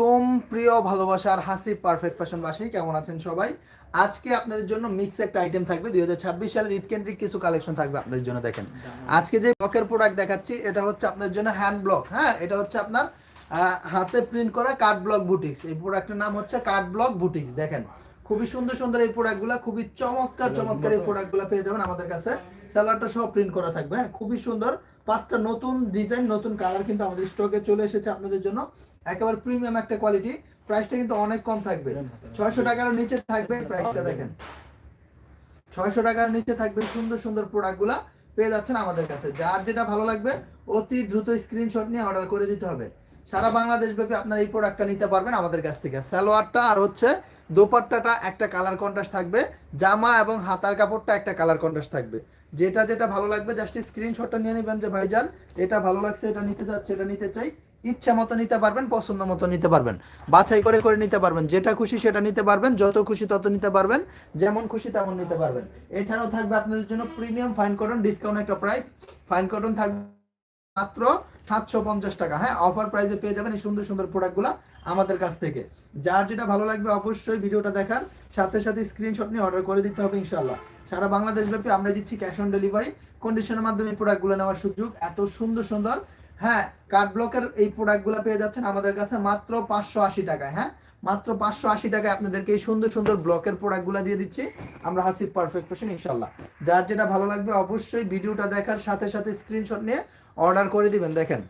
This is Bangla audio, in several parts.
কম প্রিয় ভালোবাসার হাসি পারফেক্ট ফ্যাশন বাসী কেমন আছেন সবাই? আজকে আপনাদের জন্য মিক্স একটা আইটেম থাকবে, দুই হাজার ছাব্বিশ সালের কিছু কালেকশন থাকবে আপনাদের জন্য, দেখেন। আজকে যে ব্লকের প্রোডাক্ট দেখাচ্ছি, এটা হচ্ছে আপনাদের জন্য হ্যান্ড ব্লক হ্যাঁ? এটা হচ্ছে আপনার হাতে প্রিন্ট করা কার্ড ব্লক বুটিক্স এই প্রোডাক্টের নাম হচ্ছে কার্ড ব্লক বুটিক্স দেখেন। খুবই সুন্দর সুন্দর এই প্রোডাক্টগুলো খুবই চমৎকার চমৎকার এই প্রোডাক্টগুলো পেয়ে যাবেন আমাদের কাছে। স্যালাডটা সব প্রিন্ট করা থাকবে হ্যাঁ? খুবই সুন্দর। পাঁচটা নতুন ডিজাইন নতুন কালার কিন্তু আমাদের স্টকে চলে এসেছে আপনাদের জন্য। একেবারে প্রিমিয়াম একটা কোয়ালিটি প্রাইসটা কিন্তু অনেক কম থাকবে। ছয়শো টাকার নিচে থাকবে প্রাইসটা দেখেন। ছয়শো টাকার নিচে থাকবে সুন্দর সুন্দর প্রোডাক্টগুলা পেয়ে যাচ্ছেন আমাদের কাছে। যার যেটা ভালো লাগবে অতি দ্রুত স্ক্রিনশট নিয়ে অর্ডার করে দিতে হবে। সারা বাংলাদেশ ব্যাপী আপনারা এই প্রোডাক্টটা নিতে পারবেন আমাদের কাছ থেকে। সালোয়ারটা আর হচ্ছে দোপাট্টাটা একটা কালার কন্ট্রাস্ট থাকবে। জামা এবং হাতার কাপড়টা একটা কালার কন্ট্রাস্ট থাকবে। যেটা যেটা ভালো লাগবে জাস্ট স্ক্রিনশটটা নিয়ে নেবেন যে ভাইজান এটা ভালো লাগছে এটা নিতে যাচ্ছে এটা নিতে চাই। ইচ্ছা মতো নিতে পারবেন, পছন্দ মতো নিতে পারবেন। বাছাই করে করে নিতে পারবেন, যেটা খুশি সেটা নিতে পারবেন, যত খুশি তত নিতে পারবেন, যেমন খুশি তেমন নিতে পারবেন। এছাড়াও থাকবে আপনাদের জন্য প্রিমিয়াম ফাইন কটন ডিসকাউন্ট একটা প্রাইস ফাইন কটন থাকবে মাত্র সাতশো পঞ্চাশ টাকা। হ্যাঁ অফার প্রাইসে পেয়ে যাবেন এই সুন্দর সুন্দর প্রোডাক্টগুলো আমাদের কাছ থেকে। যার যেটা ভালো লাগবে অবশ্যই ভিডিওটা দেখার, সাথে সাথে স্ক্রিনশট নিয়ে অর্ডার করে দিতে হবে ইনশাল্লাহ সারা বাংলাদেশ ব্যাপী আমরা দিচ্ছি ক্যাশ অন ডেলিভারি কন্ডিশনের মাধ্যমে প্রোডাক্টগুলো নেওয়ার সুযোগ। এত সুন্দর সুন্দর হ্যাঁ কার্ড ব্লকের এই প্রোডাক্টগুলো পেয়ে যাচ্ছেন আমাদের কাছে মাত্র পাঁচশো আশি টাকায় হ্যাঁ? মাত্র পাঁচশো আশি টাকায় আপনাদেরকে এই সুন্দর সুন্দর ব্লকের প্রোডাক্টগুলো দিয়ে দিচ্ছি। আমরা হাসিব পারফেক্ট ফ্যাশন ইনশাল্লাহ যার যেটা ভালো লাগবে অবশ্যই ভিডিওটা দেখার সাথে সাথে স্ক্রিনশট নিয়ে অর্ডার করে দিবেন। দেখেন,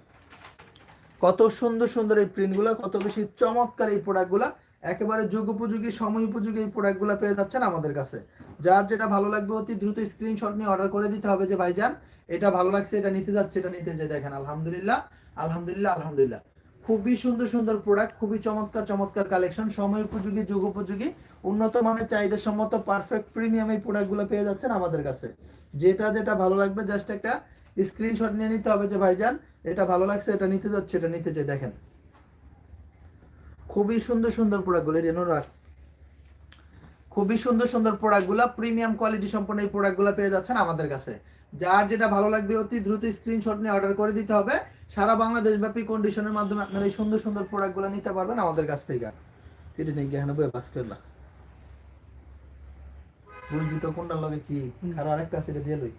কত সুন্দর সুন্দর এই প্রিন্টগুলো কত বেশি চমৎকার এই প্রোডাক্টগুলো একেবারে যুগ উপযোগী, সময় উপযোগী এই প্রোডাক্টগুলো পেয়ে যাচ্ছেন আমাদের কাছে। যার যেটা ভালো লাগবে অতি দ্রুত স্ক্রিনশট নিয়ে অর্ডার করে দিতে হবে যে ভাইজান। এটা ভালো লাগছে, এটা নিতে যাচ্ছে, এটা নিতে যে দেখেন, আলহামদুলিল্লাহ আলহামদুলিল্লাহ আলহামদুলিল্লাহ। খুবই সুন্দর সুন্দর প্রোডাক্ট খুবই চমৎকার চমৎকার কালেকশন সময় উপযোগী, যুগ উপযোগী, উন্নত মানের চাহিদা সম্মত পারফেক্ট প্রিমিয়াম এই প্রোডাক্টগুলো পেয়ে যাচ্ছেন আমাদের কাছে। যেটা যেটা ভালো লাগবে জাস্ট একটা স্ক্রিনশট নিয়ে নিতে হবে যে, ভাইজান, এটা ভালো লাগছে, এটা নিতে যাচ্ছে, এটা নিতে চাই দেখেন, খুবই সুন্দর সুন্দর প্রোডাক্টগুলো রেনোরাক খুবই সুন্দর সুন্দর প্রোডাক্টগুলো প্রিমিয়াম কোয়ালিটি সম্পন্ন এই প্রোডাক্টগুলো পেয়ে যাচ্ছেন আমাদের কাছে। যার যেটা ভালো লাগবে অতি দ্রুত স্ক্রিনশট নিয়ে অর্ডার করে দিতে হবে। সারা বাংলাদেশ ব্যাপী কন্ডিশনের মাধ্যমে আপনারা এই সুন্দর সুন্দর প্রোডাক্টগুলো নিতে পারবেন আমাদের কাছ থেকে। কেটে নেই গেহানো বই বাস করলা বুঝবি তো কোনটার লগে কি? আর আরেকটা আছে এটা দিয়ে লই।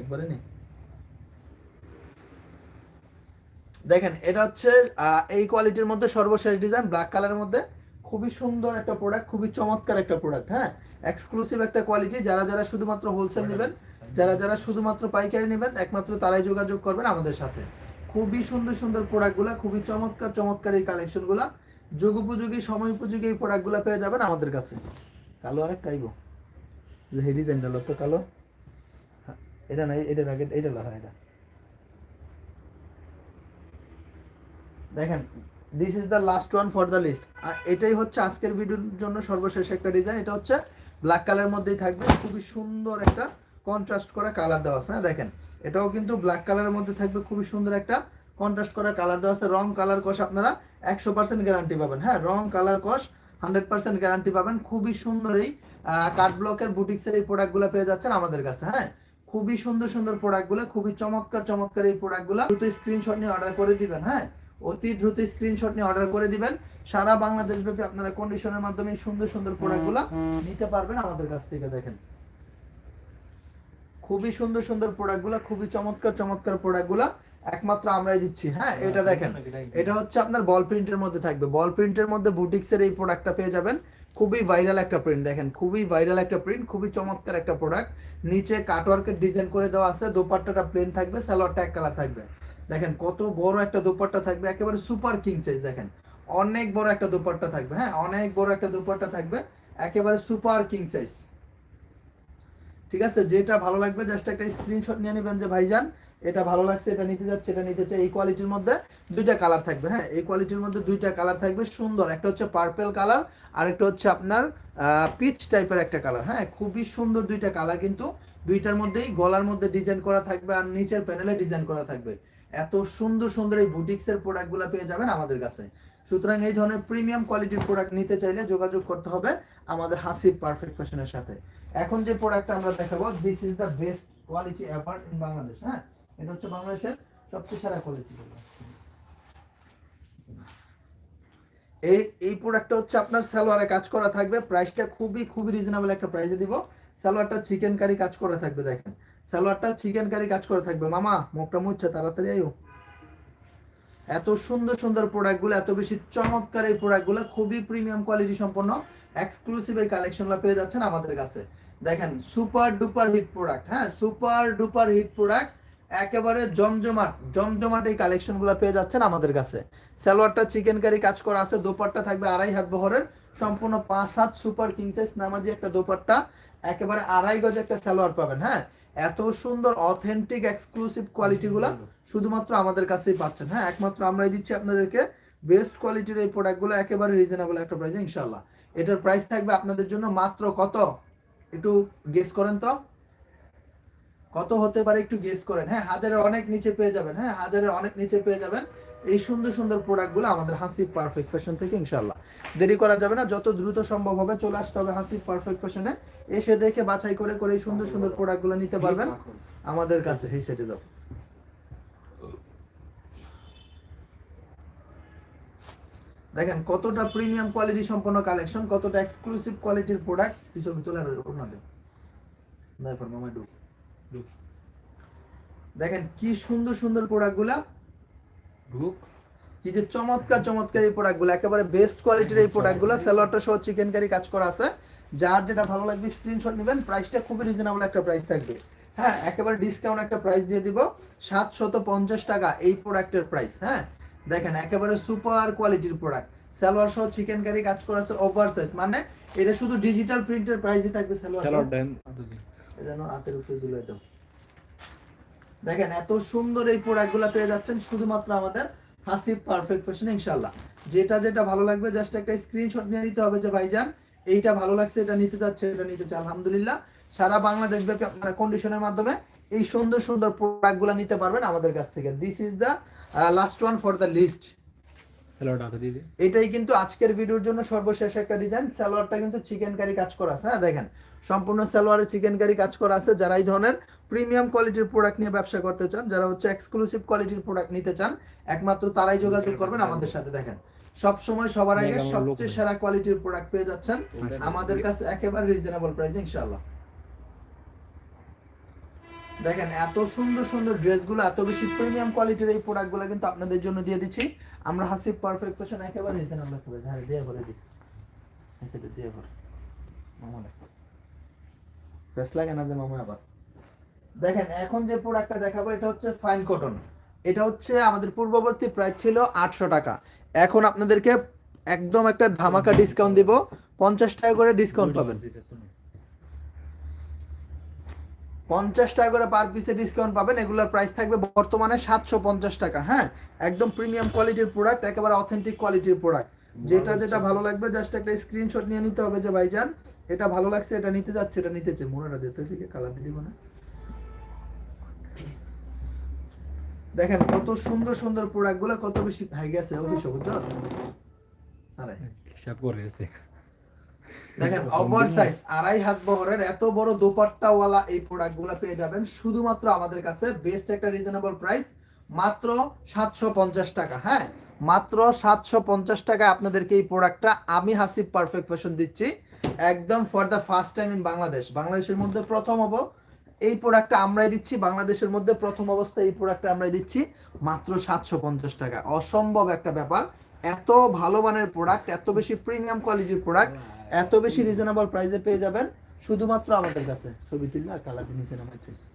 একবারে নেই দেখেন এটা হচ্ছে এই কোয়ালিটির মধ্যে সর্বশেষ ডিজাইন ব্ল্যাক কালারের মধ্যে। খুবই সুন্দর একটা প্রোডাক্ট খুবই চমৎকার একটা প্রোডাক্ট হ্যাঁ? এক্সক্লুসিভ একটা কোয়ালিটি যারা যারা শুধুমাত্র হোলসেল নেবেন যারা যারা শুধুমাত্র পাইকারি নেবেন একমাত্র তারাই যোগাযোগ করবেন আমাদের সাথে। খুবই সুন্দর সুন্দর প্রোডাক্টগুলো খুবই চমৎকার চমৎকার এই কালেকশনগুলো। যুগ উপযোগী সময় উপযোগী এই প্রোডাক্টগুলো পেয়ে যাবেন আমাদের কাছে। কালো আরেক টাইবো এই ডিজাইনটা তো কালো। হ্যাঁ, এটা না এটা আগে এটা হয় এটা। দেখেন this is the last one for the list আর এটাই হচ্ছে আজকের ভিডিওর জন্য সর্বশেষ একটা ডিজাইন এটা হচ্ছে ব্ল্যাক কালারের মধ্যেই থাকবে। খুবই সুন্দর একটা কন্ট্রাস্ট করা কালার দেওয়া আছে হ্যাঁ দেখেন। এটাও কিন্তু ব্ল্যাক কালারের মধ্যে থাকবে, খুবই সুন্দর একটা কন্ট্রাস্ট করা কালার দেওয়া আছে। রং কালার কষ আপনারা একশো পার্সেন্ট গ্যারান্টি পাবেন হ্যাঁ রং কালার কষ হান্ড্রেড পার্সেন্ট গ্যারান্টি পাবেন। খুবই সুন্দর এই কার্ড ব্লকের বুটিক্সের এই প্রোডাক্টগুলো পেয়ে যাচ্ছেন আমাদের কাছে হ্যাঁ। খুবই সুন্দর সুন্দর প্রোডাক্টগুলো খুবই চমৎকার চমৎকার এই প্রোডাক্টগুলো দ্রুত স্ক্রিনশট নিয়ে অর্ডার করে দিবেন হ্যাঁ। অতি দ্রুত স্ক্রিনশট নিয়ে অর্ডার করে দিবেন। সারা বাংলাদেশ ব্যাপী আপনারা কন্ডিশনের মাধ্যমে সুন্দর সুন্দর প্রোডাক্টগুলো নিতে পারবেন আমাদের কাছ থেকে, দেখেন। খুবই সুন্দর সুন্দর প্রোডাক্টগুলো খুবই চমৎকার চমৎকার প্রোডাক্টগুলো একমাত্র আমরাই দিচ্ছি হ্যাঁ? এটা দেখেন। এটা হচ্ছে আপনার বল প্রিন্টের মধ্যে থাকবে। বল প্রিন্টের মধ্যে বুটিক্সের এই প্রোডাক্টটা পেয়ে যাবেন। খুবই ভাইরাল একটা প্রিন্ট দেখেন। খুবই ভাইরাল একটা প্রিন্ট খুবই চমৎকার একটা প্রোডাক্ট নিচে কাটওয়ার্কের ডিজাইন করে দেওয়া আছে। দোপাট্টাটা প্লেন থাকবে সালোয়ারটা এক কালার থাকবে। দেখেন কত বড় একটা দোপাট্টা থাকবে। একেবারে সুপার কিং সাইজ দেখেন। অনেক বড় একটা দোপাট্টা থাকবে হ্যাঁ? অনেক বড় একটা দোপাট্টা থাকবে। একেবারে সুপার কিং সাইজ ঠিক আছে? যেটা ভালো লাগবে জাস্ট একটা স্ক্রিনশট নিয়ে নেবেন যে, ভাইজান, এটা ভালো লাগছে, এটা নিতে যাচ্ছে, এটা নিতে চাই। এই কোয়ালিটির মধ্যে দুইটা কালার থাকবে হ্যাঁ? এই কোয়ালিটির মধ্যে দুইটা কালার থাকবে, সুন্দর। একটা হচ্ছে পার্পেল কালার আর একটা হচ্ছে আপনার পিচ টাইপের একটা কালার হ্যাঁ? খুবই সুন্দর দুইটা কালার কিন্তু দুইটার মধ্যেই গলার মধ্যে ডিজাইন করা থাকবে আর নিচের প্যানেলে ডিজাইন করা থাকবে। এত সুন্দর সুন্দর এই বুটিক্সের প্রোডাক্টগুলো পেয়ে যাবেন আমাদের কাছে। সুতরাং এই ধরনের প্রিমিয়াম কোয়ালিটির প্রোডাক্ট নিতে চাইলে যোগাযোগ করতে হবে আমাদের হাসিব পারফেক্ট ফ্যাশনের সাথে। এখন যে প্রোডাক্টটা আমরা দেখাবো this is the best quality ever in Bangladesh হ্যাঁ? এটা হচ্ছে বাংলাদেশের সবচেয়ে সেরা কোয়ালিটি এই এই প্রোডাক্টটা হচ্ছে আপনার সালোয়ারে কাজ করা থাকবে। প্রাইসটা খুবই খুবই রিজনেবল একটা প্রাইসে দিব। সালোয়ারটা চিকেন কারি কাজ করা থাকবে, দেখেন। সালোয়ারটা চিকেন কারি কাজ করা থাকবে। মামা, মুখটা মুচ্ছে তাড়াতাড়ি আইও এত সুন্দর সুন্দর প্রোডাক্টগুলো এত বেশি চমৎকার এই প্রোডাক্টগুলো খুবই প্রিমিয়াম কোয়ালিটি সম্পন্ন এক্সক্লুসিভ এই কালেকশনগুলো পেয়ে যাচ্ছেন আমাদের কাছে। দেখেন সুপার ডুপার হিট প্রোডাক্ট হ্যাঁ? সুপার ডুপার হিট প্রোডাক্ট একেবারে জমজমাট জমজমাট এই কালেকশনগুলো পেয়ে যাচ্ছেন আমাদের কাছে। সালোয়ারটা চিকেন কারি কাজ করা আছে, দোপাট্টা থাকবে আড়াই হাত বহরের, সম্পূর্ণ পাঁচ হাত সুপার কিং সাইজ নামাজি একটা দোপাট্টা, একেবারে আড়াই গজ একটা সালোয়ার পাবেন হ্যাঁ? এত সুন্দর অথেন্টিক এক্সক্লুসিভ কোয়ালিটিগুলো শুধুমাত্র আমাদের কাছেই পাচ্ছেন। হ্যাঁ একমাত্র আমরাই দিচ্ছি আপনাদেরকে। বেস্ট কোয়ালিটির এই প্রোডাক্টগুলো একেবারে রিজনেবল একটা প্রাইসে ইনশাল্লাহ এটার প্রাইস থাকবে আপনাদের জন্য মাত্র কত? একটু গেস করেন তো। কত হতে পারে একটু গেস করেন। হ্যাঁ হাজারের অনেক নিচে পেয়ে যাবেন। হ্যাঁ হাজারের অনেক নিচে পেয়ে যাবেন। এই সুন্দর সুন্দর প্রোডাক্টগুলো আমাদের হাসি পারফেক্ট ফ্যাশন থেকে ইনশাল্লাহ দেরি করা যাবে না যত দ্রুত সম্ভব হবে চলে আসতে হবে হাসি পারফেক্ট ফ্যাশনে এসে দেখে বাছাই করে করে এই সুন্দর সুন্দর প্রোডাক্টগুলো নিতে পারবেন আমাদের কাছে। এই সেটে যাও দেখেন কতটা প্রিমিয়াম কোয়ালিটি সম্পন্ন কালেকশন কতটা এক্সক্লুসিভ কোয়ালিটির প্রোডাক্ট তুই ছবি তোলার ওনা দে তারপর মামা ডুব। দেখেন কি সুন্দর সুন্দর প্রোডাক্টগুলা ঢুক। কি যে চমৎকার চমৎকার এই প্রোডাক্টগুলো একেবারে বেস্ট কোয়ালিটির এই প্রোডাক্টগুলো স্যালোয়ারটা সহ চিকেন কারি কাজ করা আছে। যার যেটা ভালো লাগবে স্ক্রিনশট নেবেন। প্রাইসটা খুবই রিজনেবল একটা প্রাইস থাকবে। হ্যাঁ একেবারে ডিসকাউন্ট একটা প্রাইস দিয়ে দিব। সাতশত পঞ্চাশ টাকা এই প্রোডাক্টের প্রাইস হ্যাঁ? দেখেন একেবারে সুপার কোয়ালিটির প্রোডাক্ট সালোয়ার সহ চিকেন কারি কাজ করা আছে ওভার সাইজ মানে এটা শুধু ডিজিটাল প্রিন্টের প্রাইসই থাকবে সালোয়ার স্যালাড দেন। যেন হাতের উপরে তুলে দাও। দেখেন এত সুন্দর এই প্রোডাক্টগুলো পেয়ে যাচ্ছেন শুধুমাত্র আমাদের হাসি পারফেক্ট ফ্যাশন ইনশাল্লাহ যেটা যেটা ভালো লাগবে জাস্ট একটা স্ক্রিনশট নিয়ে নিতে হবে যে ভাইজান এইটা ভালো লাগছে এটা নিতে যাচ্ছে এটা নিতে চাই আলহামদুলিল্লাহ সারা বাংলাদেশ ব্যাপী আপনারা কন্ডিশনের মাধ্যমে এই সুন্দর সুন্দর প্রোডাক্টগুলো নিতে পারবেন আমাদের কাছ থেকে। This is the last one for the list দে এটাই কিন্তু আজকের ভিডিওর জন্য সর্বশেষ একটা ডিজাইন সালোয়ারটা কিন্তু চিকেন কারি কাজ করা আছে হ্যাঁ দেখেন। সম্পূর্ণ সালোয়ারে চিকেন কারি কাজ করা আছে। যারা এই ধরনের প্রিমিয়াম কোয়ালিটির প্রোডাক্ট নিয়ে ব্যবসা করতে চান যারা হচ্ছে এক্সক্লুসিভ কোয়ালিটির প্রোডাক্ট নিতে চান একমাত্র তারাই যোগাযোগ করবেন আমাদের সাথে দেখেন। সব সময় সবার আগে সবচেয়ে সেরা কোয়ালিটির প্রোডাক্ট পেয়ে যাচ্ছেন। আমাদের কাছে একেবারে রিজনেবল প্রাইসে ইনশাআল্লাহ। দেখেন এত সুন্দর সুন্দর ড্রেসগুলো এত বেশি প্রিমিয়াম কোয়ালিটির এই প্রোডাক্টগুলো কিন্তু আপনাদের জন্য দিয়ে দিচ্ছি। আমরা হাসি পারফেক্ট ফ্যাশন একেবারে রিজনেবল করে হ্যাঁ দিয়ে ভরে দিই। হ্যাঁ, সেটা দিয়ে ভর মামা দেখো। ফ্রেশ লাগে না যে মামা আবার। দেখেন এখন যে প্রোডাক্টটা দেখাবো এটা হচ্ছে ফাইন কটন এটা হচ্ছে আমাদের পূর্ববর্তী প্রাইস ছিল আটশো টাকা। এখন আপনাদেরকে একদম একটা ধামাকা ডিসকাউন্ট দিব। পঞ্চাশ টাকা করে ডিসকাউন্ট পাবেন। পঞ্চাশ টাকা করে পার পিসে ডিসকাউন্ট পাবেন। এগুলোর প্রাইস থাকবে বর্তমানে সাতশো পঞ্চাশ টাকা হ্যাঁ? একদম প্রিমিয়াম কোয়ালিটির প্রোডাক্ট একেবারে অথেন্টিক কোয়ালিটির প্রোডাক্ট যেটা যেটা ভালো লাগবে জাস্ট একটা স্ক্রিনশট নিয়ে নিতে হবে যে ভাইজান এটা ভালো লাগছে এটা নিতে যাচ্ছে এটা নিতেছে। মোড়াটা দিতে থেকে কালারটা দিব না দেখেন কত সুন্দর সুন্দর প্রোডাক্টগুলো কত বেশি হাই গেছে অভিষেক বুঝছ? হিসাব করে আছে দেখেন ওভার সাইজ আড়াই হাত বহরের এত বড় দোপাট্টাওয়ালা এই প্রোডাক্টগুলো পেয়ে যাবেন। শুধুমাত্র আমাদের কাছে বেস্ট একটা রিজনেবল প্রাইস মাত্র সাতশো পঞ্চাশ টাকা হ্যাঁ? মাত্র সাতশো পঞ্চাশ টাকায় আপনাদেরকে এই প্রোডাক্টটা আমি হাসিব পারফেক্ট ফ্যাশন দিচ্ছি। একদম for the first time in Bangladesh. বাংলাদেশের মধ্যে প্রথম হব এই প্রোডাক্টটা আমরাই দিচ্ছি। বাংলাদেশের মধ্যে প্রথম অবস্থায় এই প্রোডাক্টটা আমরাই দিচ্ছি মাত্র সাতশো পঞ্চাশ টাকা। অসম্ভব একটা ব্যাপার। এত ভালো মানের প্রোডাক্ট এত বেশি প্রিমিয়াম কোয়ালিটির প্রোডাক্ট এত বেশি রিজনেবল প্রাইসে পেয়ে যাবেন শুধুমাত্র আমাদের কাছে। ছবি তুললে আর কালারটি নিচে নামাইতেছি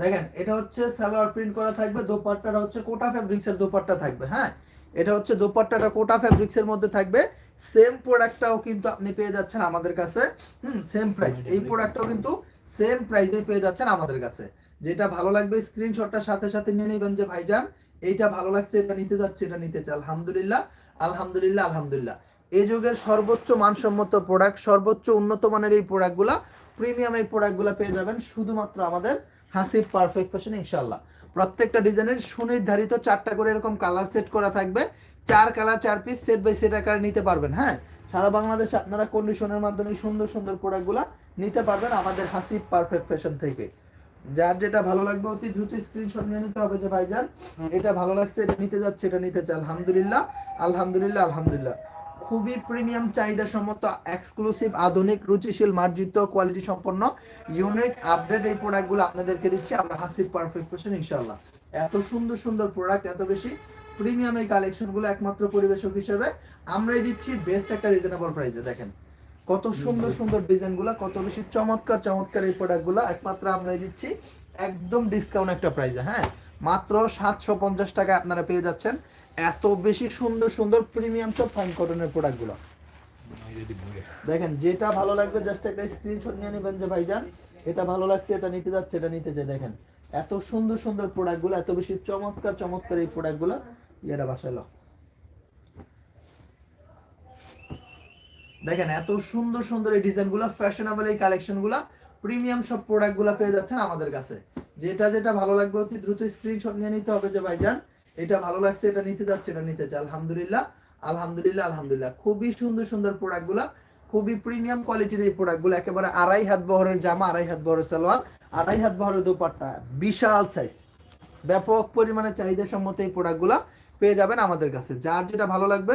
দেখেন, এটা হচ্ছে সালোয়ার প্রিন্ট করা থাকবে, দোপাট্টাটা হচ্ছে কোটা ফ্যাব্রিক্স এর দোপাট্টা থাকবে হ্যাঁ? এটা হচ্ছে দোপাট্টাটা কোটা ফ্যাব্রিক্স এর মধ্যে থাকবে। সেম প্রোডাক্টটাও কিন্তু আপনি পেয়ে যাচ্ছেন আমাদের কাছে। হুম সেম প্রাইস এই প্রোডাক্টটাও কিন্তু সেম প্রাইসে পেয়ে যাচ্ছেন আমাদের কাছে। যেটা ভালো লাগবে স্ক্রিনশটটার সাথে সাথে নিয়ে নেবেন যে ভাইজান, এইটা ভালো লাগছে, এটা নিতে যাচ্ছে, এটা নিতে চাই। আলহামদুলিল্লাহ আলহামদুলিল্লাহ আলহামদুলিল্লাহ। এই যুগের সর্বোচ্চ মানসম্মত প্রোডাক্ট সর্বোচ্চ উন্নত মানের এই প্রোডাক্টগুলা প্রিমিয়াম এই প্রোডাক্টগুলো পেয়ে যাবেন শুধুমাত্র আমাদের হাসিব পারফেক্ট ফ্যাশন ইনশাল্লাহ প্রত্যেকটা ডিজাইনের সুনির্ধারিত চারটা করে এরকম কালার সেট করা থাকবে। চার কালার চার পিস সেট বাই সেট আকারে নিতে পারবেন হ্যাঁ? সারা বাংলাদেশে আপনারা কন্ডিশনের মাধ্যমে সুন্দর সুন্দর প্রোডাক্টগুলো নিতে পারবেন আমাদের হাসিব পারফেক্ট ফ্যাশন থেকে। যার যেটা ভালো লাগবে অতি দ্রুত স্ক্রিনশট নিয়ে নিতে হবে যে ভাইজান এটা ভালো লাগছে এটা নিতে যাচ্ছে এটা নিতে চাই আলহামদুলিল্লাহ আলহামদুলিল্লাহ আলহামদুলিল্লাহ। খুবই প্রিমিয়াম চাহিদা সম্মত এক্সক্লুসিভ আধুনিক, রুচিশীল, মার্জিত কোয়ালিটি সম্পন্ন ইউনিক আপডেট এই প্রোডাক্টগুলো আপনাদেরকে দিচ্ছি। আমরা হাসিব পারফেক্ট ফ্যাশন ইনশাআল্লাহ। এত সুন্দর সুন্দর প্রোডাক্ট এত বেশি প্রিমিয়াম এই কালেকশনগুলো একমাত্র পরিবেশক হিসেবে আমরাই দিচ্ছি। বেস্ট একটা রিজনেবল প্রাইসে দেখেন। কত সুন্দর সুন্দর ডিজাইনগুলো কত বেশি চমৎকার চমৎকার এই প্রোডাক্টগুলো একমাত্র আমরাই দিচ্ছি। একদম ডিসকাউন্ট একটা প্রাইসে হ্যাঁ? মাত্র সাতশো পঞ্চাশ টাকা আপনারা পেয়ে যাচ্ছেন। এত বেশি সুন্দর সুন্দর প্রিমিয়াম সব ফাইন কটনের প্রোডাক্টগুলো দেখেন, যেটা ভালো লাগবে জাস্ট একটা স্ক্রিনশট নিয়ে নেবেন যে, ভাইজান, এটা ভালো লাগছে, এটা নিতে যাচ্ছে, এটা নিতে চাই। দেখেন, এত সুন্দর সুন্দর প্রোডাক্টগুলো এত বেশি চমৎকার চমৎকার এই প্রোডাক্টগুলো এটা বাসায় লাও। দেখেন, এত সুন্দর সুন্দর এই ডিজাইনগুলো ফ্যাশনেবল এই কালেকশন কালেকশনগুলো প্রিমিয়াম সব প্রোডাক্ট প্রোডাক্টগুলো পেয়ে যাচ্ছেন আমাদের কাছে। যেটা যেটা ভালো লাগবে, অতি দ্রুত স্ক্রিনশট নিয়ে নিতে হবে যে, ভাইজান এটা ভালো লাগছে, এটা নিতে যাচ্ছে, এটা নিতে চাই আলহামদুলিল্লাহ আলহামদুলিল্লাহ আলহামদুলিল্লাহ। খুবই সুন্দর সুন্দর প্রোডাক্টগুলো খুবই প্রিমিয়াম কোয়ালিটির এই প্রোডাক্টগুলো একেবারে আড়াই হাত বহরের জামা, আড়াই হাত বহরের সালোয়ার, আড়াই হাত বহরের দোপাট্টা। বিশাল সাইজ ব্যাপক পরিমাণে চাহিদা সম্মত এই প্রোডাক্ট প্রোডাক্টগুলো পেয়ে যাবেন আমাদের কাছে। যার যেটা ভালো লাগবে,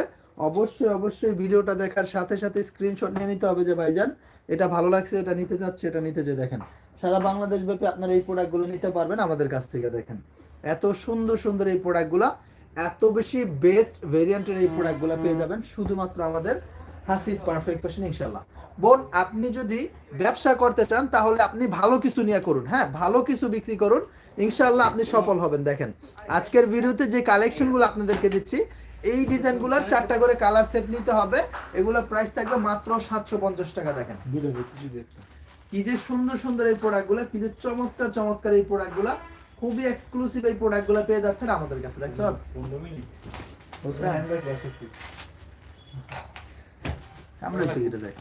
অবশ্যই অবশ্যই ভিডিওটা দেখার সাথে সাথে স্ক্রিনশট নিয়ে নিতে হবে যে ভাইজান, এটা ভালো লাগছে, এটা নিতে যাচ্ছে, এটা নিতে যে দেখেন। সারা বাংলাদেশ ব্যাপী আপনারা এই প্রোডাক্টগুলো নিতে পারবেন আমাদের কাছ থেকে দেখেন। এত সুন্দর সুন্দর এই প্রোডাক্টগুলো এত বেশি বেস্ট ভেরিয়েন্টের এই প্রোডাক্টগুলো পেয়ে যাবেন শুধুমাত্র আমাদের হাসিব পারফেক্ট ফ্যাশন ইনশাল্লাহ বোন আপনি যদি ব্যবসা করতে চান তাহলে আপনি ভালো কিছু নিয়ে করুন হ্যাঁ? ভালো কিছু বিক্রি করুন ইনশাল্লাহ আপনি সফল হবেন দেখেন। আজকের ভিডিওতে যে কালেকশনগুলো আপনাদেরকে দিচ্ছি এই ডিজাইনগুলোর চারটা করে কালার সেট নিতে হবে। এগুলোর প্রাইস থাকবে মাত্র সাতশো পঞ্চাশ টাকা দেখেন। কি যে সুন্দর সুন্দর এই প্রোডাক্টগুলো কি যে চমৎকার চমৎকার এই প্রোডাক্টগুলো খুবই এক্সক্লুসিভ এই প্রোডাক্টগুলো পেয়ে যাচ্ছেন আমাদের কাছে দেখছ? আমরা দেখ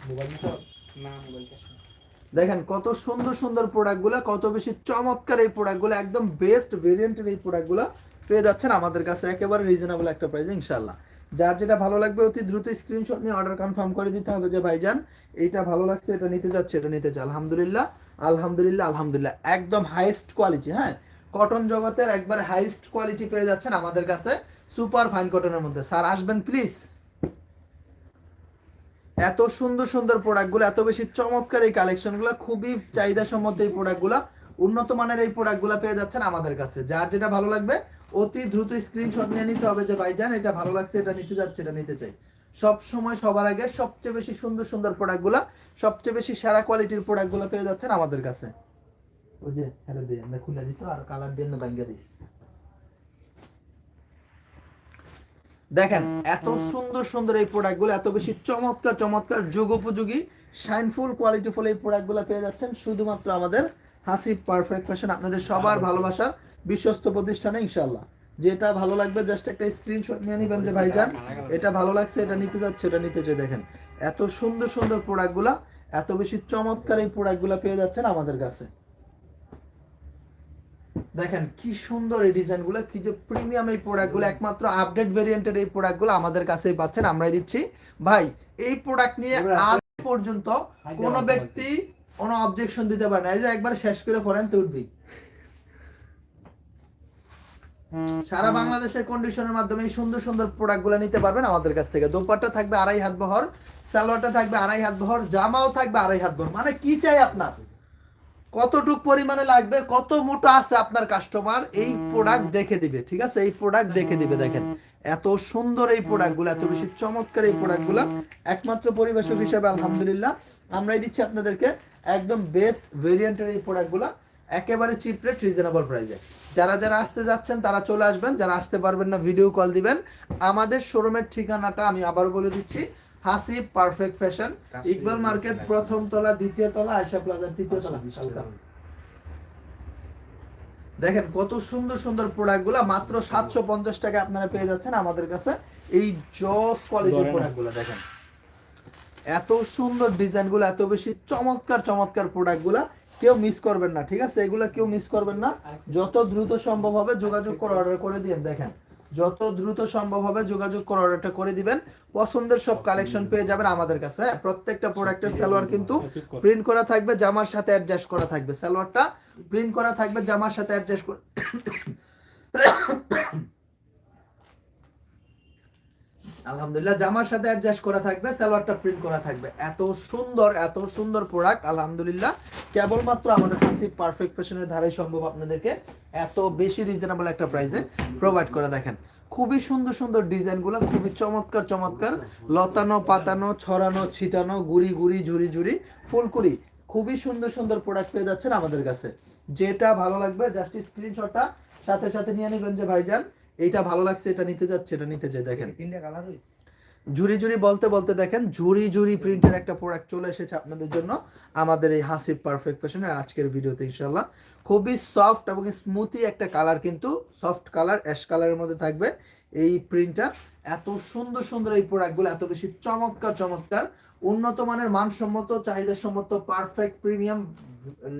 দেখেন। কত সুন্দর সুন্দর প্রোডাক্টগুলো কত বেশি চমৎকার এই প্রোডাক্টগুলো একদম বেস্ট ভেরিয়েন্টের এই প্রোডাক্টগুলো পেয়ে যাচ্ছেন আমাদের কাছে একেবারে রিজনেবল একটা প্রাইসে ইনশাল্লাহ যার যেটা ভালো লাগবে অতি দ্রুত স্ক্রিনশট নিয়ে অর্ডার কনফার্ম করে দিতে হবে যে ভাইজান এইটা ভালো লাগছে এটা নিতে যাচ্ছে এটা নিতে চাই। আলহামদুলিল্লাহ আলহামদুলিল্লাহ আলহামদুলিল্লাহ একদম হাইস্ট কোয়ালিটি হ্যাঁ? কটন জগতের একবার হাইস্ট কোয়ালিটি পেয়ে যাচ্ছেন আমাদের কাছে সুপার ফাইন কটনের মধ্যে। স্যার, আসবেন প্লিজ এত সুন্দর সুন্দর প্রোডাক্টগুলো এত বেশি চমৎকার এই কালেকশনগুলো খুবই চাহিদা সম্মত এই প্রোডাক্টগুলো উন্নত মানের এই প্রোডাক্টগুলো পেয়ে যাচ্ছেন আমাদের কাছে। যার যেটা ভালো লাগবে, অতি দ্রুত স্ক্রিনশট নিয়ে নিতে হবে যে ভাইজান এটা ভালো লাগছে, এটা নিতে যাচ্ছে, এটা নিতে চাই। সব সময় সবার আগে সবচেয়ে বেশি সুন্দর সুন্দর প্রোডাক্টগুলো সবচেয়ে বেশি সেরা কোয়ালিটির প্রোডাক্টগুলো পেয়ে যাচ্ছেন আমাদের কাছে। ওই যে হ্যালো দিয়ে আমরা খুলে দিত আর কালার দিয়ে ভাঙ্গা দিস। দেখেন এত সুন্দর সুন্দর এই প্রোডাক্টগুলো এত বেশি চমৎকার চমৎকার যুগোপযোগী শাইনফুল কোয়ালিটিফুল এই প্রোডাক্টগুলো পেয়ে যাচ্ছেন শুধুমাত্র আমাদের হাসি পারফেক্ট ফ্যাশন আপনাদের সবার ভালোবাসার বিশ্বস্ত প্রতিষ্ঠানে ইনশাল্লাহ যেটা ভালো লাগবে জাস্ট একটা স্ক্রিনশট নিয়ে নেবেন যে ভাইজান এটা ভালো লাগছে এটা নিতে যাচ্ছে এটা নিতে চাই দেখেন। এত সুন্দর সুন্দর প্রোডাক্টগুলো এত বেশি চমৎকার এই প্রোডাক্ট প্রোডাক্টগুলো পেয়ে যাচ্ছেন আমাদের কাছে। দেখেন কি সুন্দর এই ডিজাইনগুলো কি যে প্রিমিয়াম এই প্রোডাক্টগুলো একমাত্র আপডেট ভেরিয়েন্টের এই প্রোডাক্টগুলো আমাদের কাছেই পাচ্ছেন আমরাই দিচ্ছি। ভাই এই প্রোডাক্ট নিয়ে আজ পর্যন্ত কোন ব্যক্তি কোনো অবজেকশন দিতে পারে না। এই যে একবার শেষ করে পড়েন তো উঠবি। সারা বাংলাদেশের কন্ডিশনের মাধ্যমে এই সুন্দর সুন্দর প্রোডাক্টগুলো নিতে পারবেন আমাদের কাছ থেকে। দোপাট্টা থাকবে আড়াই হাত বহর সালোয়ারটা থাকবে আড়াই হাত বহর জামাও থাকবে আড়াই হাত বহর। মানে কি চাই আপনার? কতটুক পরিমাণে লাগবে কত মোটা আছে আপনার কাস্টমার এই প্রোডাক্ট দেখে দিবে ঠিক আছে? এই প্রোডাক্ট দেখে দিবে দেখেন। এত সুন্দর এই প্রোডাক্টগুলো এত বেশি চমৎকার এই প্রোডাক্টগুলো একমাত্র পরিবেশক হিসেবে আলহামদুলিল্লাহ আমরাই দিচ্ছি আপনাদেরকে একদম বেস্ট ভেরিয়েন্টের এই প্রোডাক্ট প্রোডাক্টগুলো একেবারে চিপ রেট রিজনেবল প্রাইসে যারা যারা আসতে যাচ্ছেন তারা চলে আসবেন। যারা আসতে পারবেন না ভিডিও কল দিবেন। আমাদের শোরুমের ঠিকানাটা আমি আবার বলে দিচ্ছি। Hasib perfect fashion Iqbal market প্রথম তলা দ্বিতীয় তলা আয়সা প্লাজার তৃতীয় তলা। দেখেন কত সুন্দর সুন্দর প্রোডাক্টগুলো মাত্র সাতশো পঞ্চাশ টাকা আপনারা পেয়ে যাচ্ছেন আমাদের কাছে। এই জস কোয়ালিটির। প্রোডাক্টগুলো দেখেন। এত সুন্দর ডিজাইনগুলো এত বেশি চমৎকার চমৎকার প্রোডাক্টগুলো কেউ মিস করবেন না ঠিক আছে? এগুলো কেউ মিস করবেন না। যত দ্রুত সম্ভব হবে যোগাযোগ করে অর্ডার করে দিন দেখেন। যত দ্রুত সম্ভব হবে যোগাযোগ করে অর্ডারটা করে দিবেন। পছন্দের সব কালেকশন পেয়ে যাবেন আমাদের কাছে। হ্যাঁ প্রত্যেকটা প্রোডাক্টের সালোয়ার কিন্তু প্রিন্ট করা থাকবে জামার সাথে অ্যাডজাস্ট করা থাকবে। সালোয়ারটা প্রিন্ট করা থাকবে জামার সাথে অ্যাডজাস্ট আলহামদুলিল্লাহ, জামার সাথে অ্যাডজাস্ট করা থাকবে, সালোয়ারটা প্রিন্ট করা থাকবে। এত সুন্দর এত সুন্দর প্রোডাক্ট আলহামদুলিল্লাহ। কেবলমাত্র আমাদের হাসিব পারফেক্ট ফ্যাশনের ধারাই সম্ভব আপনাদেরকে এত বেশি রিজনেবল একটা প্রাইসে প্রোভাইড করে দেখেন। খুবই সুন্দর সুন্দর ডিজাইনগুলো, খুবই চমৎকার চমৎকার। লতানো, পাতানো, ছড়ানো, ছিটানো, গুড়ি গুড়ি ঝুরি ঝুরি ফুলকুড়ি খুবই সুন্দর সুন্দর প্রোডাক্ট পেয়ে যাচ্ছেন আমাদের কাছে। যেটা ভালো লাগবে জাস্ট স্ক্রিনশটটা সাথে সাথে নিয়ে নেবেন যে ভাইজান। এইটা ভালো লাগছে এটা নিতে যাচ্ছে এটা নিতে চাই দেখেন। ঝুরি ঝুরি বলতে বলতে দেখেন ঝুরি ঝুরি প্রিন্টের একটা প্রোডাক্ট চলে এসেছে আপনাদের জন্য আমাদের এই হাসিব পারফেক্ট ফ্যাশনের আজকের ভিডিওতে ইনশাল্লাহ খুবই সফট এবং স্মুথি একটা কালার কিন্তু সফট কালার অ্যাশ কালারের মধ্যে থাকবে এই প্রিন্টটা এত সুন্দর সুন্দর এই প্রোডাক্টগুলো এত বেশি চমৎকার চমৎকার। উন্নত মানের মানসম্মত চাহিদা সম্মত পারফেক্ট প্রিমিয়াম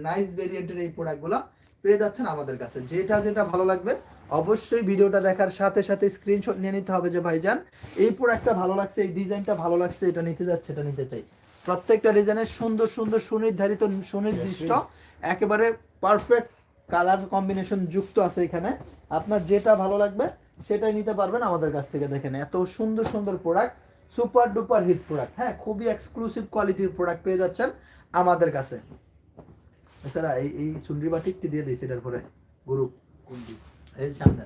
নাইস ভেরিয়েন্টের এই প্রোডাক্টগুলো পেয়ে যাচ্ছেন আমাদের কাছে। যেটা যেটা ভালো লাগবে অবশ্যই ভিডিওটা দেখার সাথে সাথে স্ক্রিনশট নিয়ে নিতে হবে যে ভাইজান, এই প্রোডাক্টটা ভালো লাগছে, এই ডিজাইনটা ভালো লাগছে, এটা নিতে যাচ্ছে, এটা নিতে চাই। প্রত্যেকটা ডিজাইনের সুন্দর সুন্দর, সুনির্ধারিত, সুনির্দিষ্ট, একেবারে পারফেক্ট কালার কম্বিনেশন যুক্ত আছে এখানে। আপনার যেটা ভালো লাগবে, সেটাই নিতে পারবেন আমাদের কাছ থেকে দেখেন। এত সুন্দর সুন্দর product super duper hit product হ্যাঁ খুবই এক্সক্লুসিভ কোয়ালিটির প্রোডাক্ট পেয়ে যাচ্ছেন আমাদের কাছে। এছাড়া এই এই চুনরি বাটিকটি দিয়ে দিয়েছি এটার পরে। গুরু এই সামনে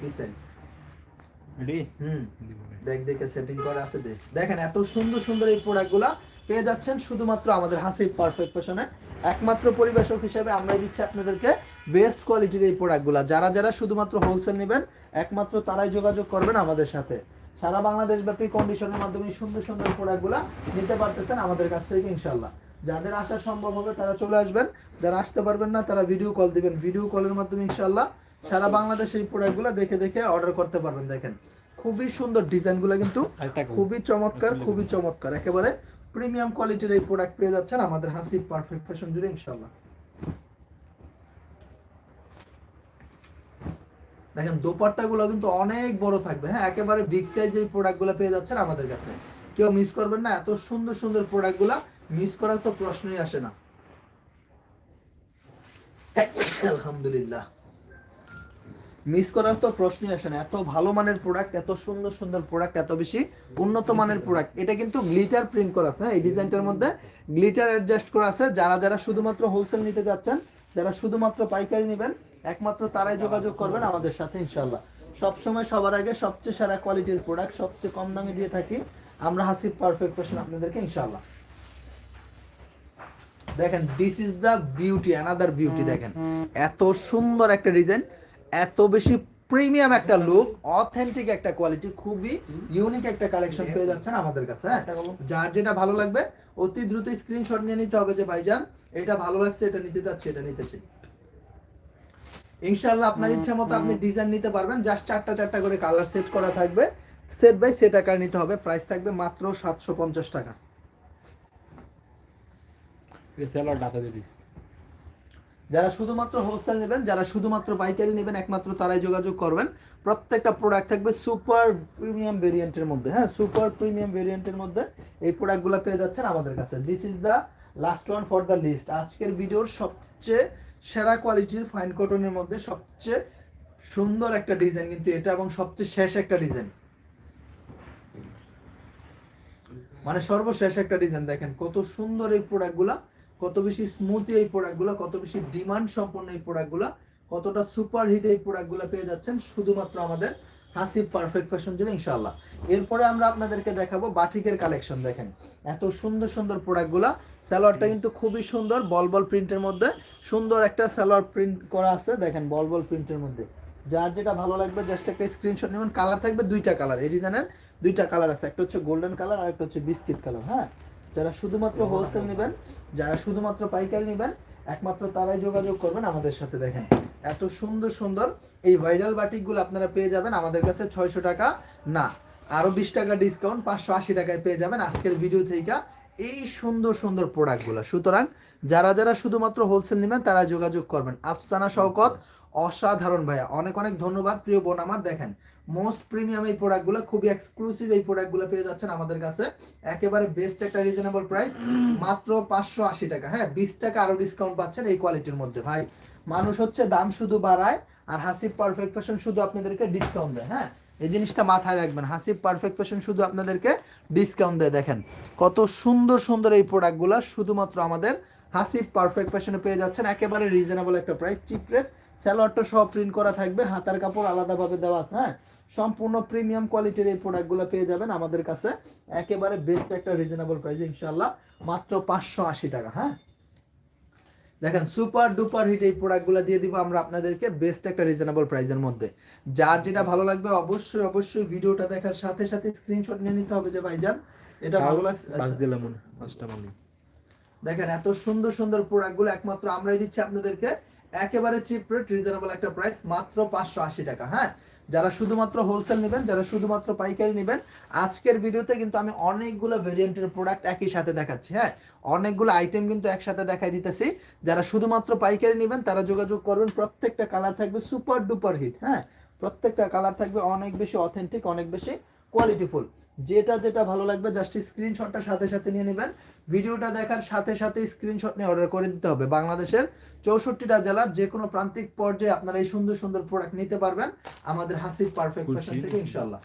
পিছনে হুম দেখ দেখে সেটিং করা আছে দেখ। দেখেন এত সুন্দর সুন্দর এই প্রোডাক্টগুলো পেয়ে যাচ্ছেন শুধুমাত্র আমাদের হাসিব পারফেক্ট ফ্যাশনে একমাত্র পরিবেশক হিসেবে আমরাই দিচ্ছি আপনাদেরকে বেস্ট কোয়ালিটির এই প্রোডাক্টগুলো যারা যারা শুধুমাত্র হোলসেল নেবেন একমাত্র তারাই যোগাযোগ করবেন আমাদের সাথে। সারা বাংলাদেশ ব্যাপী কন্ডিশনের মাধ্যমে সুন্দর সুন্দর প্রোডাক্টগুলো নিতে পারতেছেন আমাদের কাছ থেকে ইনশাল্লাহ যাদের আসা সম্ভব হবে তারা চলে আসবেন। যারা আসতে পারবেন না তারা ভিডিও কল দিবেন। ভিডিও কলের মাধ্যমে ইনশাল্লাহ সারা বাংলাদেশে এই প্রোডাক্টগুলো দেখে দেখে অর্ডার করতে পারবেন দেখেন। খুবই সুন্দর ডিজাইন ডিজাইনগুলো কিন্তু খুবই চমৎকার খুবই চমৎকার। একেবারে প্রিমিয়াম কোয়ালিটির এই প্রোডাক্ট পেয়ে যাচ্ছেন আমাদের হাসিব পারফেক্ট ফ্যাশন জুড়ে ইনশাল্লাহ দেখেন দোপাট্টা গুলো কিন্তু অনেক বড় থাকবে। হ্যাঁ একেবারে বিগ সাইজ এই প্রোডাক্টগুলো পেয়ে যাচ্ছেন আমাদের কাছে। কেউ মিস করবেন না এত সুন্দর সুন্দর প্রোডাক্টগুলা মিস করার তো প্রশ্নই আসে না। আলহামদুলিল্লাহ। মিস করার তো প্রশ্নই আসে না। এত ভালো মানের প্রোডাক্ট এত সুন্দর সুন্দর প্রোডাক্ট এত বেশি উন্নত মানের প্রোডাক্ট এটা কিন্তু গ্লিটার প্রিন্ট করা আছে হ্যাঁ, এই ডিজাইনটার মধ্যে। গ্লিটার অ্যাডজাস্ট করা আছে যারা যারা শুধুমাত্র হোলসেল নিতে যাচ্ছেন যারা শুধুমাত্র পাইকারি নেবেন একমাত্র তারাই যোগাযোগ করবেন আমাদের সাথে ইনশাল্লাহ সবসময় সবার আগে সবচেয়ে সেরা কোয়ালিটির প্রোডাক্ট সবচেয়ে কম দামে দিয়ে থাকি। আমরা হাসিব পারফেক্ট ফ্যাশন আপনাদেরকে ইনশাল্লাহ দেখেন this is the beauty another beauty দেখেন। এত সুন্দর একটা ডিজাইন এত বেশি প্রিমিয়াম একটা লুক অথেন্টিক একটা কোয়ালিটি খুবই ইউনিক একটা কালেকশন পেয়ে যাচ্ছেন আমাদের কাছে হ্যাঁ? যার যেটা ভালো লাগবে অতি দ্রুত স্ক্রিনশট নিয়ে নিতে হবে যে ভাইজান এটা ভালো লাগছে এটা নিতে চাচ্ছি এটা নিতে চাই। ইনশাআল্লাহ আপনার ইচ্ছা মতো আপনি ডিজাইন নিতে পারবেন জাস্ট চারটা চারটা করে কালার সেট করা থাকবে সেট বাই সেট আকার নিতে হবে প্রাইস থাকবে মাত্র সাতশো পঞ্চাশ টাকা সেলার ডাটা দিয়ে দিস যারা শুধুমাত্র হোলসেল নেবেন, যারা শুধুমাত্র পাইকারি নেবেন, একমাত্র তারাই যোগাযোগ করবেন। প্রত্যেকটা প্রোডাক্ট থাকবে সুপার প্রিমিয়াম ভেরিয়েন্টের মধ্যে। হ্যাঁ সুপার প্রিমিয়াম ভেরিয়েন্টের মধ্যে এই প্রোডাক্টগুলো পেয়ে যাচ্ছেন আমাদের কাছে। This is the last one for the list আজকের ভিডিওর সবচেয়ে সেরা কোয়ালিটির ফাইন কটনের মধ্যে সবচেয়ে সুন্দর একটা ডিজাইন কিন্তু এটা এবং সবচেয়ে শেষ একটা ডিজাইন মানে সর্বশেষ একটা ডিজাইন দেখেন, কত সুন্দর এই প্রোডাক্টগুলা কত বেশি স্মুথ এই প্রোডাক্টগুলো কত বেশি ডিমান্ড সম্পন্ন এই প্রোডাক্টগুলো কতটা সুপার হিট এই প্রোডাক্টগুলো পেয়ে যাচ্ছেন শুধুমাত্র আমাদের হাসিব পারফেক্ট ফ্যাশন জন্য ইনশাআল্লাহ। এরপরে আমরা আপনাদেরকে দেখাবো বাটিকের কালেকশন দেখেন। এত সুন্দর সুন্দর প্রোডাক্টগুলো সালোয়ারটা কিন্তু খুবই সুন্দর বল বল প্রিন্টের মধ্যে। সুন্দর একটা সালোয়ার প্রিন্ট করা আছে দেখেন বল বল প্রিন্টের মধ্যে। যার যেটা ভালো লাগবে জাস্ট একটা স্ক্রিনশট নেবেন। কালার থাকবে দুইটা কালার এই ডিজাইনের দুইটা কালার আছে। একটা হচ্ছে গোল্ডেন কালার আর একটা হচ্ছে বিস্কিট কালার হ্যাঁ? যারা শুধুমাত্র হোলসেল নেবেন, যারা শুধুমাত্র পাইকারি নেবেন, একমাত্র তারাই যোগাযোগ করবেন আমাদের সাথে দেখেন। এত সুন্দর সুন্দর এই ভাইরাল বাটিকগুলো আপনারা পেয়ে যাবেন আমাদের কাছে ছয়শো টাকা। না, আরও বিশ টাকা ডিসকাউন্ট পাঁচশো আশি টাকায় পেয়ে যাবেন আজকের ভিডিও থেকে এই সুন্দর সুন্দর প্রোডাক্টগুলো সুতরাং যারা যারা শুধুমাত্র হোলসেল নেবেন তারা যোগাযোগ করবেন। আফসানা শওকত, অসাধারণ ভাইয়া। অনেক অনেক ধন্যবাদ প্রিয় বোন আমার। দেখেন মোস্ট প্রিমিয়াম এই প্রোডাক্টগুলো খুবই এক্সক্লুসিভ এই প্রোডাক্টগুলো পেয়ে যাচ্ছেন আমাদের কাছে। একেবারে বেস্ট একটা রিজনেবল প্রাইস মাত্র পাঁচশো আশি টাকা। হ্যাঁ বিশ টাকা আরও ডিসকাউন্ট পাচ্ছেন এই কোয়ালিটির মধ্যে। ভাই, মানুষ হচ্ছে দাম শুধু বাড়ায় আর হাসিব পারফেক্ট ফ্যাশন শুধু আপনাদেরকে ডিসকাউন্ট দেয়। হ্যাঁ এই জিনিসটা মাথায় রাখবেন। হাসিব পারফেক্ট ফ্যাশন শুধু আপনাদেরকে ডিসকাউন্ট দেয়। দেখেন, কত সুন্দর সুন্দর এই প্রোডাক্টগুলো শুধুমাত্র আমাদের হাসিব পারফেক্ট ফ্যাশনে পেয়ে যাচ্ছেন। একেবারে রিজনেবল একটা প্রাইস চিপ রেট স্যালোয়ারটা সব প্রিন্ট করা থাকবে। হাতার কাপড় আলাদাভাবে দেওয়া আছে। হ্যাঁ সম্পূর্ণ প্রিমিয়াম কোয়ালিটির এই প্রোডাক্টগুলো পেয়ে যাবেন আমাদের কাছে। একেবারে বেস্ট একটা রিজনেবল প্রাইস ইনশাল্লাহ মাত্র পাঁচশো আশি টাকা হ্যাঁ? দেখেন সুপার ডুপার হিট এই প্রোডাক্টগুলো দিয়ে দিব আমরা আপনাদেরকে বেস্ট একটা রিজনেবল প্রাইসের মধ্যে। যার যেটা ভালো লাগবে অবশ্যই অবশ্যই ভিডিওটা দেখার সাথে সাথে স্ক্রিনশট নিয়ে নিতে হবে যে ভাইজান। এটা ভালো লাগছে পাঁচ আচ্ছা। দিলাম মনে পাঁচটা মালি দেখেন এত সুন্দর সুন্দর প্রোডাক্টগুলো একমাত্র আমরাই দিচ্ছি আপনাদেরকে। একেবারে চিপ রেট রিজনেবল একটা প্রাইস মাত্র পাঁচশো আশি টাকা হ্যাঁ? যারা শুধুমাত্র হোলসেল নেবেন, যারা শুধুমাত্র পাইকারি নেবেন, আজকের ভিডিওতে কিন্তু আমি অনেকগুলো ভেরিয়েন্টের প্রোডাক্ট একই সাথে দেখাচ্ছি হ্যাঁ? অনেকগুলো আইটেম কিন্তু একসাথে দেখাই দিতেছি। যারা শুধুমাত্র পাইকারি নেবেন, তারা যোগাযোগ করবেন, প্রত্যেকটা কালার থাকবে সুপার ডুপার হিট হ্যাঁ? প্রত্যেকটা কালার থাকবে অনেক বেশি অথেন্টিক অনেক বেশি কোয়ালিটিফুল যেটা যেটা ভালো লাগবে জাস্ট স্ক্রিনশটটা সাথে সাথে নিয়ে নেবেন। ভিডিওটা দেখার সাথে সাথে স্ক্রিনশট নিয়ে অর্ডার করে দিতে হবে। বাংলাদেশের চৌষট্টিটা জেলার যে কোনো প্রান্তিক পর্যায়ে আপনারা এই সুন্দর সুন্দর প্রোডাক্ট নিতে পারবেন। আমাদের হাসিব পারফেক্ট ফ্যাশন থেকে ইনশাল্লাহ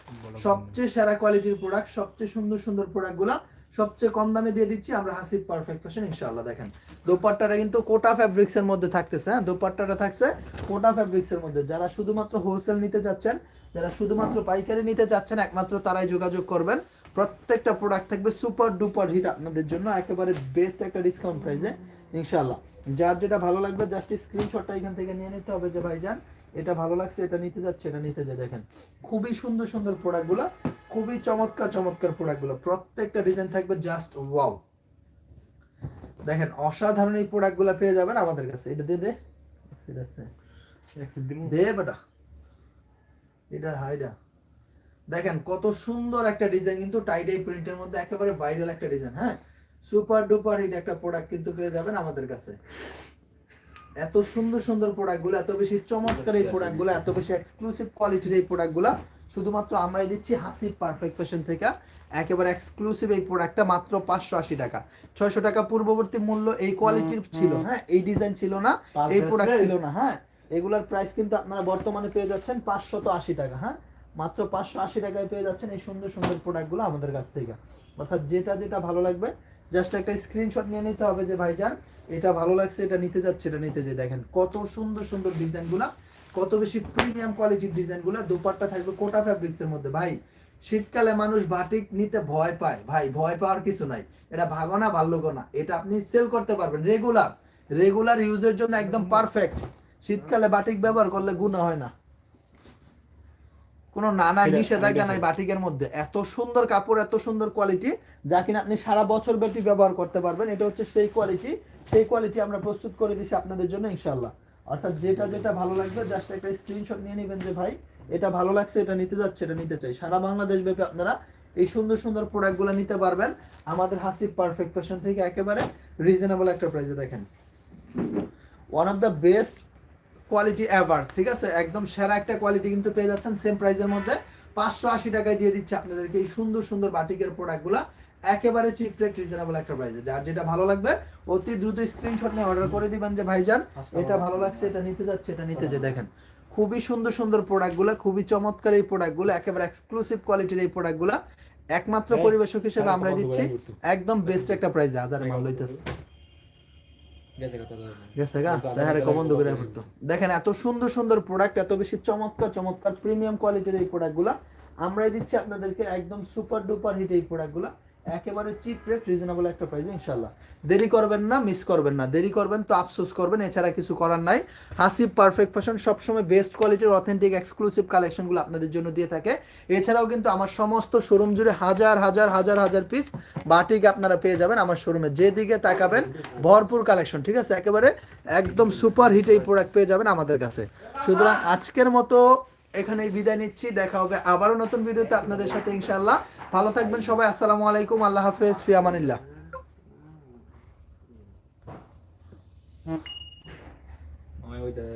সবচেয়ে সেরা কোয়ালিটির প্রোডাক্ট সবচেয়ে সুন্দর সুন্দর প্রোডাক্টগুলো সবচেয়ে কম দামে দিয়ে দিচ্ছি। আমরা হাসিব পারফেক্ট ফ্যাশন ইনশাআল্লাহ দেখেন। দোপাট্টাটা কিন্তু কোটা ফ্যাব্রিক্স এর মধ্যে থাকতেছে হ্যাঁ? দোপাট্টাটা থাকছে কোটা ফ্যাব্রিক্স এর মধ্যে। যারা শুধুমাত্র হোলসেল নিতে চাচ্ছেন যারা শুধুমাত্র পাইকারি নিতে চাচ্ছেন একমাত্র তারাই যোগাযোগ করবেন। প্রত্যেকটা প্রোডাক্ট থাকবে সুপার ডুপার হিট আপনাদের জন্য একেবারে বেস্ট একটা ডিসকাউন্ট প্রাইসে ইনশাআল্লাহ। যার যেটা ভালো লাগবে জাস্ট স্ক্রিনশটটা এখান থেকে নিয়ে নিতে হবে যে ভাইজান এটা ভালো লাগছে এটা নিতে যাচ্ছে এটা নিতে যায় দেখেন খুবই সুন্দর সুন্দর প্রোডাক্টগুলো খুবই চমৎকার চমৎকার প্রোডাক্টগুলো প্রত্যেকটা ডিজাইন থাকবে জাস্ট ওয়াও দেখেন অসাধারণ এই প্রোডাক্টগুলো পেয়ে যাবেন আমাদের কাছে। এটা দে দে। দে বেটা। এটা হাইডা। দেখেন কত সুন্দর একটা ডিজাইন কিন্তু টাইডাই প্রিন্টের মধ্যে একেবারে ভাইরাল একটা ডিজাইন হ্যাঁ? সুপার ডুপার হিট একটা প্রোডাক্ট কিন্তু পেয়ে যাবেন আমাদের কাছে। এত সুন্দর সুন্দর প্রোডাক্টগুলো এত বেশি চমৎকার এই প্রোডাক্টগুলো এত বেশি এক্সক্লুসিভ কোয়ালিটির এই প্রোডাক্টগুলো শুধুমাত্র আমরাই দিচ্ছি হাসিব পারফেক্ট ফ্যাশন থেকে। একেবারে এক্সক্লুসিভ এই প্রোডাক্টটা মাত্র পাঁচশো আশি টাকা। ছয়শো টাকা পূর্ববর্তী মূল্য এই কোয়ালিটির ছিল হ্যাঁ? এই ডিজাইন ছিল না এই প্রোডাক্ট ছিল না হ্যাঁ? এগুলার প্রাইস কিন্তু আপনারা বর্তমানে পেয়ে যাচ্ছেন পাঁচশত আশি টাকা হ্যাঁ? মাত্র পাঁচশো আশি টাকায় পেয়ে যাচ্ছেন এই সুন্দর সুন্দর প্রোডাক্টগুলো আমাদের কাছ থেকে। অর্থাৎ যেটা যেটা ভালো লাগবে জাস্ট একটা স্ক্রিনশট নিয়ে নিতে হবে যে, ভাইজান, এটা ভালো লাগছে, এটা নিতে যাচ্ছে, এটা নিতে যে দেখেন, কত সুন্দর সুন্দর ডিজাইনগুলো কত বেশি প্রিমিয়াম কোয়ালিটির ডিজাইনগুলো দুপাট্টা থাকবে কোটা ফ্যাব্রিক্স এর মধ্যে। ভাই, শীতকালে মানুষ বাটিক নিতে ভয় পায়। ভাই, ভয় পাওয়ার কিছু নাই। এটা ভাগো না ভাল্যগো না এটা আপনি সেল করতে পারবেন। রেগুলার রেগুলার ইউজের জন্য একদম পারফেক্ট শীতকালে বাটিক ব্যবহার করলে গুণা হয় না। কোনো নানা এটা- নিষেধাজ্ঞা নাই বাটিকের মধ্যে। এত সুন্দর কাপড় এত সুন্দর কোয়ালিটি যা কিনা আপনি সারা বছর ব্যাপী ব্যবহার করতে পারবেন এটা হচ্ছে সেই কোয়ালিটি সেই কোয়ালিটি আমরা প্রস্তুত করে দিছি আপনাদের জন্য ইনশাল্লাহ অর্থাৎ যেটা যেটা ভালো লাগবে জাস্ট একটা স্ক্রিনশট নিয়ে নেবেন যে ভাই এটা ভালো লাগছে এটা নিতে যাচ্ছে এটা নিতে চাই। সারা বাংলাদেশ ব্যাপী আপনারা এই সুন্দর সুন্দর প্রোডাক্টগুলো নিতে পারবেন। আমাদের হাসিব পারফেক্ট ফ্যাশন থেকে একেবারে রিজনেবল একটা প্রাইসে দেখেন। One of the best quality ever ঠিক আছে? একদম সেরা একটা কোয়ালিটি কিন্তু পেয়ে যাচ্ছেন সেম প্রাইসের মধ্যে। পাঁচশো আশি টাকায় দিয়ে দিচ্ছে আপনাদেরকে এই সুন্দর সুন্দর বাটিকের প্রোডাক্টগুলো একেবারে চিপ রেট রিজনেবল একটা প্রাইসে যার যেটা ভালো লাগবে অতি দ্রুত স্ক্রিনশট নিয়ে অর্ডার করে দিবেন যে ভাইজান এটা ভালো লাগছে এটা নিতে যাচ্ছে এটা নিতে যে দেখেন খুবই সুন্দর সুন্দর প্রোডাক্টগুলো খুবই চমৎকার এই প্রোডাক্টগুলো একেবারে এক্সক্লুসিভ কোয়ালিটির এই প্রোডাক্টগুলো একমাত্র হ্যাঁ, পরিবেশক হিসেবে আমরা দিচ্ছি। একদম বেস্ট একটা প্রাইসে হাজার মাল লইতেছে। দেখেন এত সুন্দর সুন্দর প্রোডাক্ট এত বেশি চমৎকার চমৎকার প্রিমিয়াম কোয়ালিটির এই প্রোডাক্টগুলো আমরাই দিচ্ছি আপনাদেরকে একদম সুপার ডুপার হিট এই প্রোডাক্টগুলো একেবারে চিপ রেট রিজনেবল একটা প্রাইসে ইনশাল্লাহ দেরি করবেন না মিস করবেন না। দেরি করবেন তো আফসোস করবেন, এছাড়া কিছু করার নাই। হাসিব পারফেক্ট ফ্যাশন সবসময় বেস্ট কোয়ালিটির অথেন্টিক এক্সক্লুসিভ কালেকশনগুলো আপনাদের জন্য দিয়ে থাকে। এছাড়াও কিন্তু আমার সমস্ত শোরুম জুড়ে হাজার হাজার হাজার হাজার পিস বাটিক আপনারা পেয়ে যাবেন আমার শোরুমে যেদিকে তাকাবেন, ভরপুর কালেকশন ঠিক আছে? একেবারে একদম সুপার হিট এই প্রোডাক্ট পেয়ে যাবেন আমাদের কাছে। সুতরাং আজকের মতো এখানেই বিদায় নিচ্ছি, দেখা হবে আবারও নতুন ভিডিওতে আপনাদের সাথে ইনশাল্লাহ ভালো থাকবেন সবাই, আসসালামু আলাইকুম, আল্লাহ হাফেজ, ফিয়ামানিল্লাহ। ওইটা